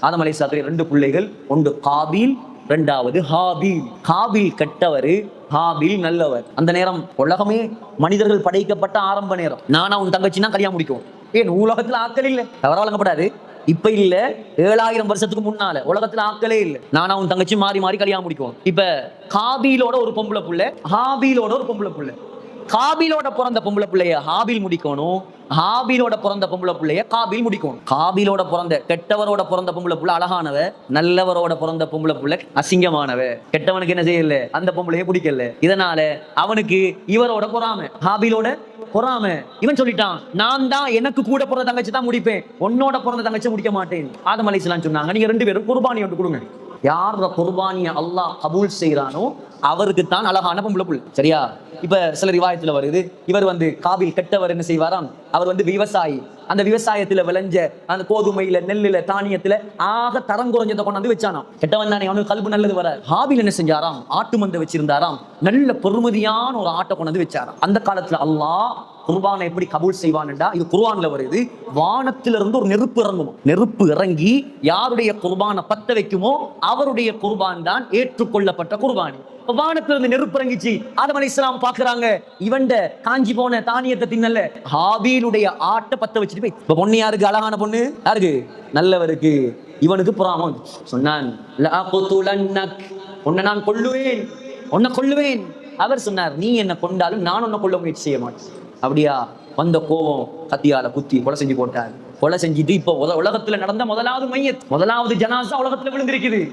ஆதம் அலைஹிஸ்ஸலாத்துடைய ரெண்டு பிள்ளைகள் ஒன்று காபீல் ரெண்டாவது ஹாபீல். காபீல் கெட்டவர் ஹாபீல் நல்லவர். அந்த நேரம் உலகமே மனிதர்கள் படைக்கப்பட்ட ஆரம்ப நேரம். நானா உன் தங்கச்சினா கல்யாணம் முடிக்கும். ஏன் உலகத்துல ஆக்கள் இல்ல? தவறா வழங்கப்படாது இப்ப இல்ல ஏழாயிரம் வருஷத்துக்கு முன்னால உலகத்துல ஆக்களே இல்ல. நானா உன் தங்கச்சி மாறி மாறி கல்யாணம் முடிக்கும். இப்ப காபீலோட ஒரு பொம்பளை புள்ள ஹாபீலோட ஒரு பொம்பளை புள்ள. காபிலோட பிறந்த பொம்பளை பிள்ளைய ஹாபில் முடிக்கணும். ஹாபிலோட பிறந்த பொம்பளை பிள்ளைய காபில் முடிக்கணும். காபிலோட பிறந்த கெட்டவரோட பிறந்த பொம்பளை பிள்ளை அழகானவ நல்லவரோட பிறந்த பொம்பளை பிள்ளை அசிங்கமானவ. கெட்டவனுக்கு என்ன செய்யல? அந்த பொம்பளைய பிடிக்கல. இதனால அவனுக்கு இவரோட பொறாம ஹாபிலோட பொறாம. இவன் சொல்லிட்டான் நான் தான் எனக்கு கூட பிறந்த தங்கச்சி தான் முடிப்பேன். உன்னோட பிறந்த தங்கச்சி முடிக்க மாட்டேன். ஆதம் அலைஹிஸ்ஸலாம் சொன்னாங்க. நீங்க ரெண்டு பேரும் குர்பானி ஒன்று கொடுங்க. யார் குர்பானிய அல்லாஹ் கபூல் செய்யறானோ அவருக்கு தான் அழகான பொம்பளை புல் சரியா? இப்ப சில ரிவாயத்துல வருது இவர் வந்து காபில் கெட்டவர் என்ன செய்வாராம்? அவர் வந்து விவசாயி. அந்த விவசாயத்துல விளைஞ்ச அந்த கோதுமையில நெல்லுல தானியத்துல ஆக தரம் குறைஞ்சதை கொண்டாந்து வச்சானாம். கெட்டவன் தானே அவனுக்கு கல்பு நல்லது வர. ஹாபில் என்ன செஞ்சாராம்? ஆட்டு மந்தை வச்சிருந்தாராம். நல்ல பொறுமதியான ஒரு ஆட்டை கொண்டாந்து வச்சாராம். அந்த காலத்துல அல்லாஹ் குர்பானை எப்படி கபூல் செய்வான்டா? இது குர்ஆன்ல வருது. வானத்திலிருந்து ஒரு நெருப்பு இறங்குமா? நெருப்பு இறங்கி யாருடைய குர்பானை பத்த வைக்குமோ அவருடைய குர்பான் தான் ஏற்றுக்கொள்ளப்பட்ட குர்பானி. வானத்திலிருந்து நெருப்பு இறங்கிச்சு. ஆதம் அலி இஸ்லாம் பாக்குறாங்க இவண்ட காஞ்சி போன தானியத்தை தின்னல. ஹாபீலுடைய ஆட்டை பத்த வச்சு வச்சுட்டு போய் இப்ப பொண்ணு யாருக்கு? அழகான பொண்ணு. யாருக்கு? நல்லவருக்கு. இவனுக்கு புறாமம். சொன்னான் உன்னை நான் கொள்ளுவேன் உன்னை கொள்ளுவேன் அவர் சொன்னார் நீ என்ன கொண்டாலும் நான் உன்னை கொள்ள முயற்சி செய்ய மாட்டேன். அப்படியா? வந்த கோவம் கத்தியால குத்தி கொலை செஞ்சு போட்டார். கொலை செஞ்சுட்டு இப்போ உலகத்துல நடந்த முதலாவது மையத் முதலாவது ஜனாசா உலகத்துல விழுந்திருக்குது.